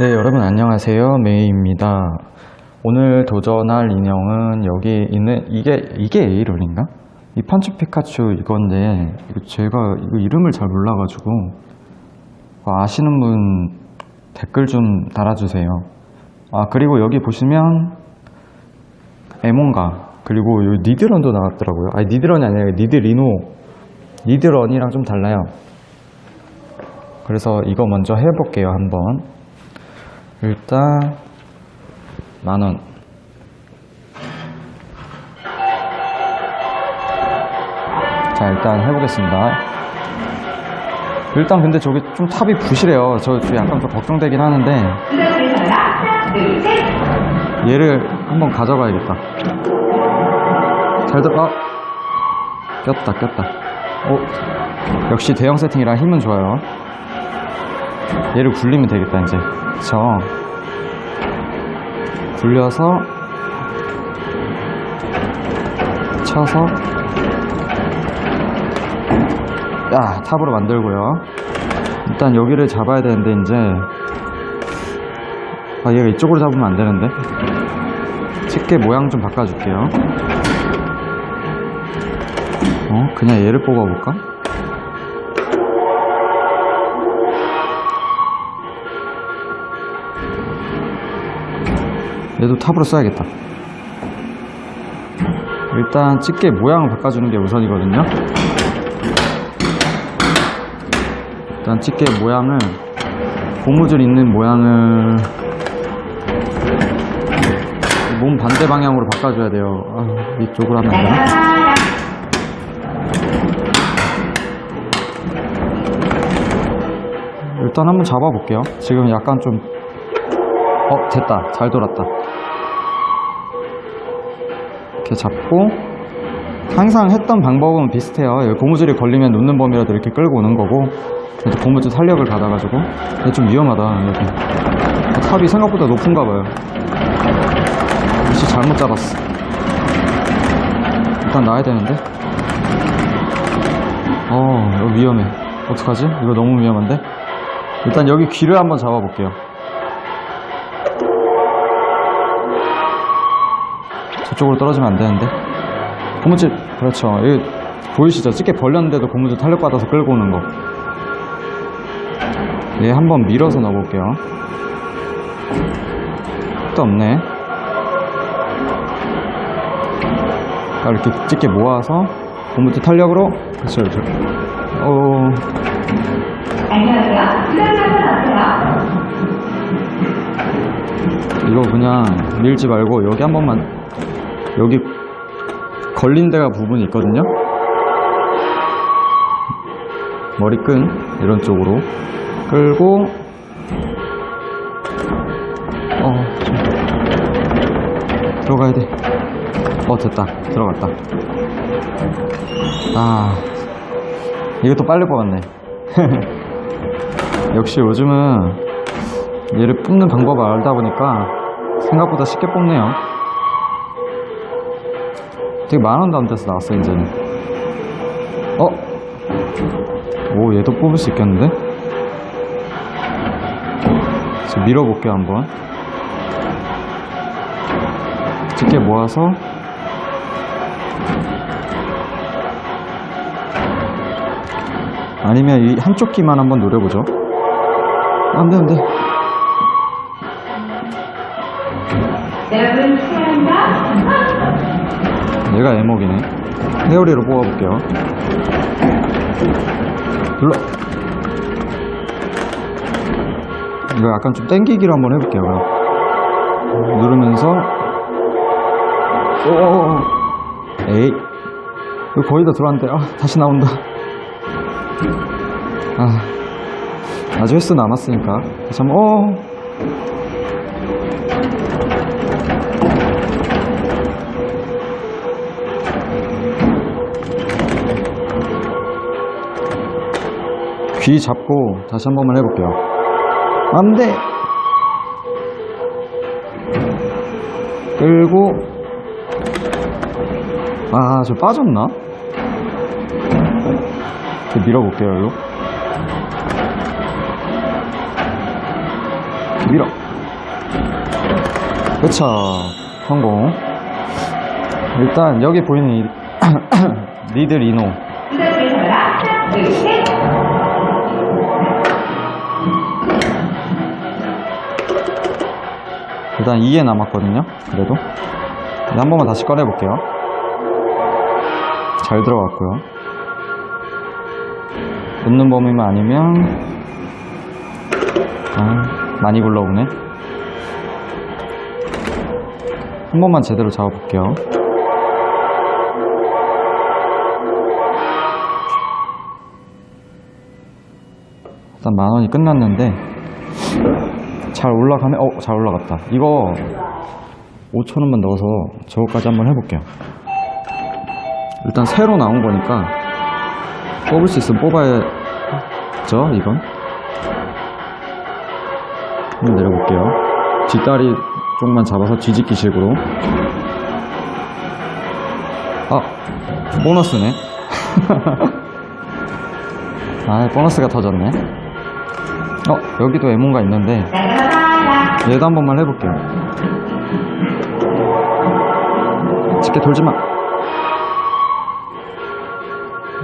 네, 여러분 안녕하세요. 메이입니다. 오늘 도전할 인형은 여기 있는 이게 이게 에이롤인가? 이 펀치 피카츄 이건데 제가 이거 이름을 잘 몰라가지고 어, 아시는 분 댓글 좀 달아주세요. 아 그리고 여기 보시면 에몬가 그리고 요 니드런도 나왔더라고요. 아니 니드런이 아니라 니드리노 니드런이랑 좀 달라요. 그래서 이거 먼저 해볼게요 한번. 일단 만원. 자 일단 해보겠습니다. 일단 근데 저기 좀 탑이 부실해요. 저, 저 약간 좀 걱정되긴 하는데 얘를 한번 가져가야겠다. 잘 들어. 아, 꼈다 꼈다. 어 역시 대형 세팅이라 힘은 좋아요 얘를 굴리면 되겠다 이제. 그쵸? 굴려서 쳐서 야 탑으로 만들고요. 일단 여기를 잡아야 되는데 이제. 아 얘가 이쪽으로 잡으면 안 되는데. 집게 모양 좀 바꿔줄게요. 어? 그냥 얘를 뽑아볼까? 얘도 탑으로 써야겠다. 일단 집게 모양을 바꿔주는 게 우선이거든요. 일단 집게 모양을 고무줄 있는 모양을 몸 반대 방향으로 바꿔줘야 돼요. 아, 이쪽으로 하면 안 되나? 일단 한번 잡아볼게요. 지금 약간 좀 어, 됐다. 잘 돌았다. 이렇게 잡고, 항상 했던 방법은 비슷해요. 고무줄이 걸리면 놓는 범위라도 이렇게 끌고 오는 거고, 그래도 고무줄 탄력을 받아가지고, 근데 좀 위험하다, 여기. 탑이 생각보다 높은가 봐요. 혹시 잘못 잡았어. 일단 놔야 되는데? 어, 여기 위험해. 어떡하지? 이거 너무 위험한데? 일단 여기 귀를 한번 잡아볼게요. 저쪽으로 떨어지면 안 되는데. 고무줄 그렇죠. 여기 보이시죠? 찌개 벌렸는데도 고무줄 탄력받아서 끌고 오는 거 얘 한번 밀어서 넣어볼게요. 또 없네. 자, 이렇게 찌개 모아서 고무줄 탄력으로. 그렇죠 그렇죠. 어... 이거 그냥 밀지 말고 여기 한 번만 여기 걸린 데가 부분이 있거든요. 머리끈 이런 쪽으로 끌고 어 좀. 들어가야 돼 어 됐다. 들어갔다. 아 이것도 빨리 뽑았네. 역시 요즘은 얘를 뽑는 방법을 알다 보니까 생각보다 쉽게 뽑네요 되게 안 돼서 나왔어 이제는 어? 오 얘도 뽑을 수 있겠는데? 지금 밀어볼게요 한번. 집게 모아서. 아니면 이 한쪽 귀만 한번 노려보죠. 안돼 안돼 얘가 애목이네. 헤어리로 뽑아볼게요. 눌러. 이거 약간 좀 땡기기로 한번 해볼게요. 그럼. 누르면서. 오오오. 에이. 이거 거의 다 들어왔는데, 아, 다시 나온다. 아. 아직 횟수 남았으니까. 다시 한번, 어. 귀 잡고 다시 한 번만 해볼게요. 안 돼! 끌고, 아, 저 빠졌나? 밀어볼게요, 이거. 밀어. 그쵸. 성공. 일단 여기 보이는 이 리드 리노. 일단 2에 남았거든요. 그래도. 한 번만 다시 꺼내 볼게요. 잘 들어갔고요. 웃는 범위만 아니면 아, 많이 굴러오네. 한 번만 제대로 잡아볼게요. 일단 만 원이 끝났는데 잘 올라가면 어잘 올라갔다. 이거 5천 원만 넣어서 저거까지 한번 해볼게요. 일단 새로 나온 거니까 뽑을 수 있으면 뽑아야죠. 이건 한번 내려볼게요. 뒷다리 쪽만 잡아서 뒤집기 식으로. 아, 보너스네. 아, 보너스가 터졌네. 어, 여기도 에몬가 있는데, 얘도 한 번만 해볼게요. 쉽게 돌지 마.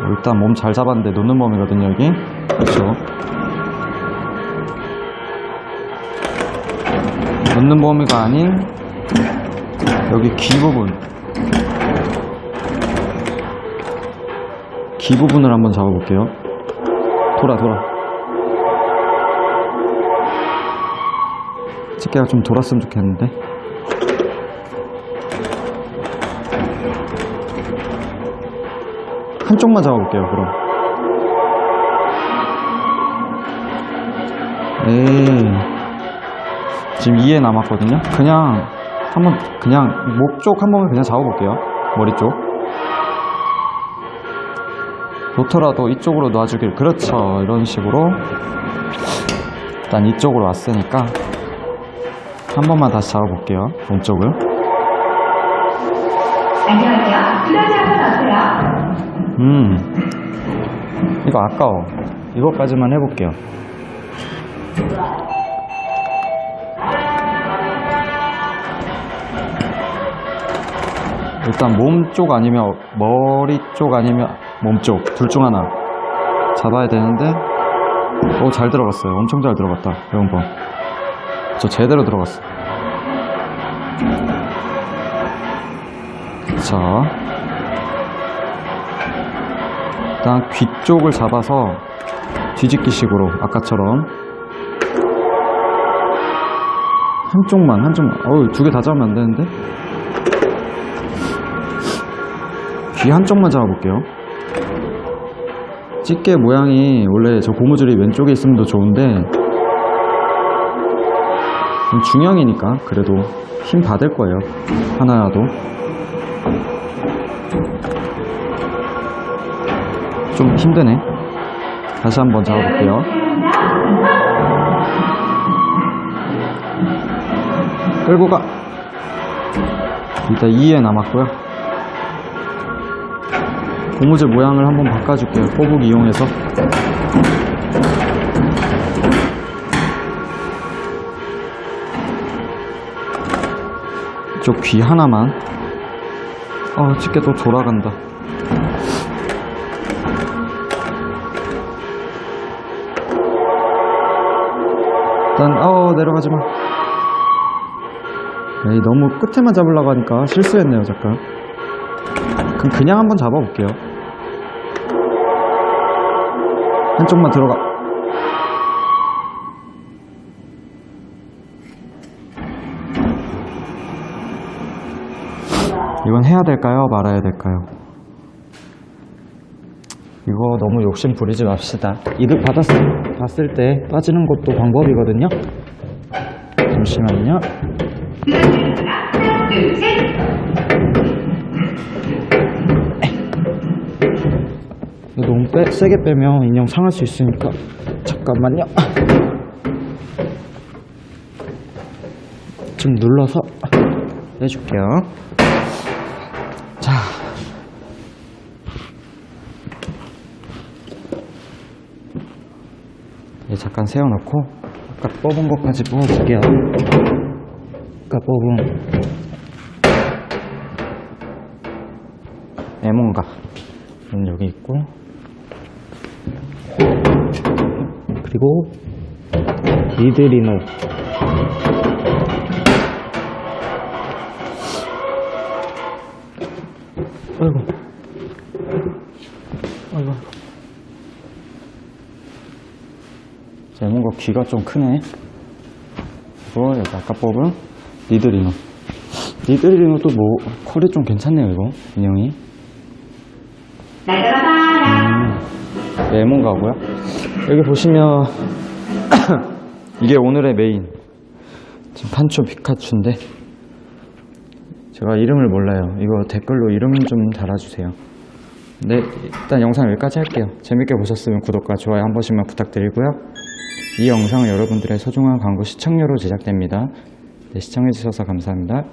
일단 몸 잘 잡았는데 놓는 몸이거든요, 여기. 그렇죠. 놓는 범위가 아닌 여기 귀 부분 귀 부분을 한번 잡아볼게요 돌아 돌아 집게가 좀 돌았으면 좋겠는데 한쪽만 잡아볼게요 그럼 에이 지금 2에 남았거든요. 그냥 한번 그냥 목 쪽 한 번만 그냥 잡아볼게요. 머리 쪽. 놓더라도 이쪽으로 놔주길. 그렇죠. 이런 식으로 일단 이쪽으로 왔으니까 한 번만 다시 잡아볼게요. 어때요? 음. 이거 아까워. 이거까지만 해볼게요. 일단 몸 쪽 아니면 머리 쪽 아니면 몸 쪽 둘 중 하나 잡아야 되는데 오 잘 들어갔어요 엄청 잘 들어갔다 배운번 저 제대로 들어갔어. 자. 일단 귀 쪽을 잡아서 뒤집기 식으로 아까처럼. 한쪽만 한쪽만. 어우 두 개 다 잡으면 안 되는데? 귀 한쪽만 잡아볼게요. 집게 모양이 원래 저 고무줄이 왼쪽에 있으면 더 좋은데 좀 중형이니까 그래도 힘 받을 거예요. 하나라도. 좀 힘드네. 다시 한번 잡아볼게요. 끌고 가. 일단 2에 남았고요. 고무줄 모양을 한번 바꿔줄게요. 꼬북 이용해서. 이쪽 귀 하나만. 어, 집게 또 돌아간다. 일단, 어, 내려가지 마. 에이, 너무 끝에만 잡으려고 하니까 실수했네요, 잠깐. 그럼 그냥 한번 잡아볼게요. 한쪽만 들어가. 이건 해야 될까요? 말아야 될까요? 이거 너무 욕심 부리지 맙시다. 이득 받았을, 봤을 때 빠지는 것도 방법이거든요. 잠시만요. 이거 너무 빼, 세게 빼면 인형 상할 수 있으니까 잠깐만요 좀 눌러서 해줄게요 예, 잠깐 세워놓고 아까 뽑은 것까지 뽑아줄게요. 아까 뽑은 에몬가? 는 여기 있고. 그리고 리드리노. 아이고. 아이고 제 뭔가 귀가 좀 크네 이거 여기 아까 뽑은 리드리노 리드리노도 뭐 컬이 좀 괜찮네요 이거 인형이 날짜가 빨라. 레몬 가고요. 여기 보시면 이게 오늘의 메인. 지금 판초 피카츄인데 제가 이름을 몰라요. 이거 댓글로 이름 좀 달아주세요. 네, 일단 영상 여기까지 할게요. 재밌게 보셨으면 구독과 좋아요 한 번씩만 부탁드리고요. 이 영상은 여러분들의 소중한 광고 시청료로 제작됩니다. 네, 시청해주셔서 감사합니다.